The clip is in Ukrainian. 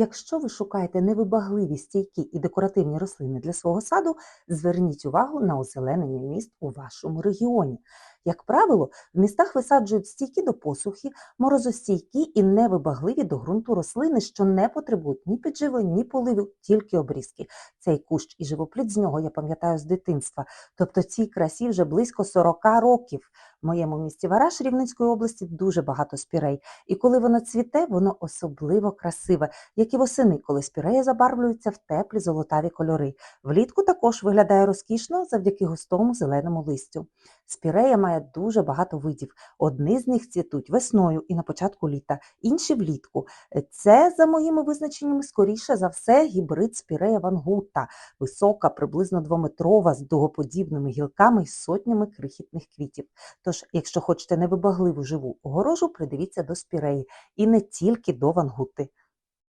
Якщо ви шукаєте невибагливі стійкі і декоративні рослини для свого саду, зверніть увагу на озеленення міст у вашому регіоні. Як правило, в містах висаджують стійкі до посухи, морозостійкі і невибагливі до ґрунту рослини, що не потребують ні підживлень, ні поливу, тільки обрізки. Цей кущ і живоплід з нього я пам'ятаю з дитинства. Тобто цій красі вже близько 40 років. В моєму місті Вараш Рівненської області дуже багато спірей. І коли воно цвіте, воно особливо красиве, як і восени, коли спірея забарвлюються в теплі золотаві кольори. Влітку також виглядає розкішно завдяки густому зеленому листю. Спірея має дуже багато видів. Одні з них цвітуть весною і на початку літа, інші влітку. Це, за моїми визначеннями, скоріше за все гібрид спірея вангута, висока, приблизно двометрова, з дугоподібними гілками і сотнями крихітних квітів. Тож, якщо хочете невибагливу живу огорожу, придивіться до спіреї і не тільки до вангути.